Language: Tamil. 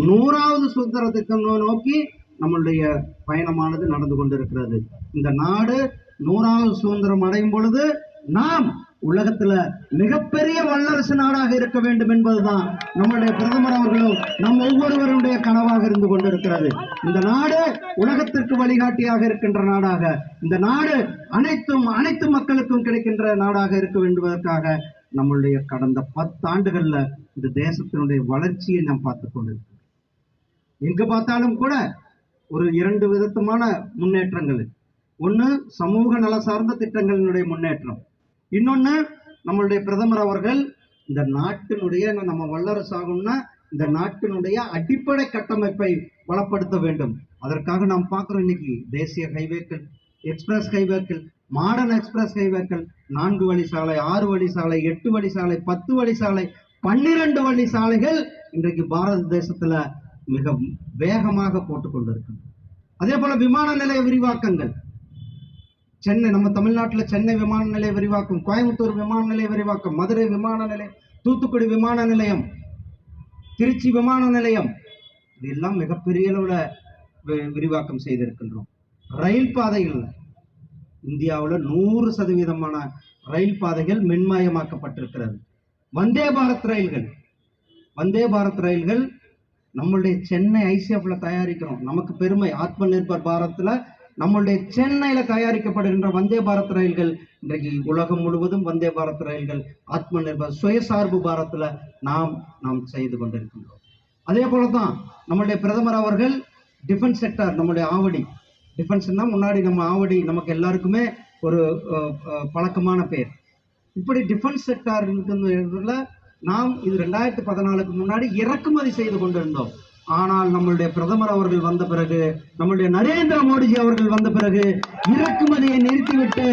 நூறாவது சுதந்திரத்துக்கு நோக்கி நம்மளுடைய பயணமானது நடந்து கொண்டிருக்கிறது. இந்த நாடு நூறாவது சுதந்திரம் அடையும் பொழுது நாம் உலகத்துல மிகப்பெரிய வல்லரசு நாடாக இருக்க வேண்டும் என்பதுதான் நம்முடைய பிரதமர் அவர்களும் நம் ஒவ்வொருவருடைய கனவாக இருந்து கொண்டிருக்கிறது. இந்த நாடு உலகத்திற்கு வழிகாட்டியாக இருக்கின்ற நாடாக இந்த நாடு அனைத்தும் அனைத்து மக்களுக்கும் கிடைக்கின்ற நாடாக இருக்க வேண்டுவதற்காக நம்மளுடைய கடந்த பத்து ஆண்டுகள்ல இந்த தேசத்தினுடைய வளர்ச்சியை நாம் பார்த்து கொண்டிருக்கிறோம். எங்கே பார்த்தாலும் கூட ஒரு இரண்டு விதத்துமான முன்னேற்றங்கள். ஒன்று சமூக நல சார்ந்த திட்டங்களினுடைய முன்னேற்றம். இன்னொன்று நம்மளுடைய பிரதமர் அவர்கள் இந்த நாட்டினுடைய நம்ம வல்லரசு ஆகும்னா இந்த நாட்டினுடைய அடிப்படை கட்டமைப்பை பலப்படுத்த வேண்டும். அதற்காக நாம் பார்க்குறோம் இன்னைக்கு தேசிய ஹைவேக்கள் எக்ஸ்பிரஸ் ஹைவேக்கள் மாடர்ன் எக்ஸ்பிரஸ் ஹைவேக்கள் நான்கு வழி சாலை ஆறு வழி சாலை எட்டு வழி சாலை பத்து வழி சாலை பன்னிரண்டு வழி சாலைகள் இன்றைக்கு பாரத தேசத்துல மிக வேகமாக போட்டுக்கொண்டிருக்கின்றன. அதே போல விமான நிலைய விரிவாக்கங்கள். சென்னை நம்ம தமிழ்நாட்டில் சென்னை விமான நிலைய விரிவாக்கம் கோயம்புத்தூர் விமான நிலைய விரிவாக்கம் மதுரை விமான நிலையம் தூத்துக்குடி விமான நிலையம் திருச்சி விமான நிலையம் இதெல்லாம் மிகப்பெரிய அளவில் விரிவாக்கம் செய்திருக்கின்றோம். ரயில் பாதைகள். இந்தியாவில் நூறு சதவீதமான ரயில் பாதைகள் மின்மயமாக்கப்பட்டிருக்கிறது. வந்தே பாரத் ரயில்கள். வந்தே பாரத் ரயில்கள் நம்மளுடைய சென்னை ஐசிஎஃப்ல தயாரிக்கிறோம். நமக்கு பெருமை. ஆத்ம நிர்பர் பாரத்ல நம்மளுடைய சென்னையில தயாரிக்கப்படுகின்ற வந்தே பாரத் ரயில்கள் இன்றைக்கு உலகம் முழுவதும் வந்தே பாரத் ரயில்கள் ஆத்ம நிர்பர் சுயசார்பு பாரத்ல நாம் நாம் செய்து கொண்டிருக்கின்றோம். அதே போல தான் நம்மளுடைய பிரதமர் அவர்கள் டிஃபென்ஸ் செக்டார் நம்மளுடைய ஆவடி. டிஃபென்ஸ்னா முன்னாடி நம்ம ஆவடி நமக்கு எல்லாருக்குமே ஒரு பழக்கமான பேர். இப்படி டிஃபென்ஸ் செக்டார் இருக்கிறதுல நாம் இது ரெண்டாயிரத்தி பதினாலுக்கு முன்னாடி இறக்குமதி செய்து கொண்டிருந்தோம். ஆனால் நம்மளுடைய பிரதமர் அவர்கள் வந்த பிறகு நம்மளுடைய நரேந்திர மோடிஜி அவர்கள் வந்த பிறகு இறக்குமதியை நிறுத்திவிட்டு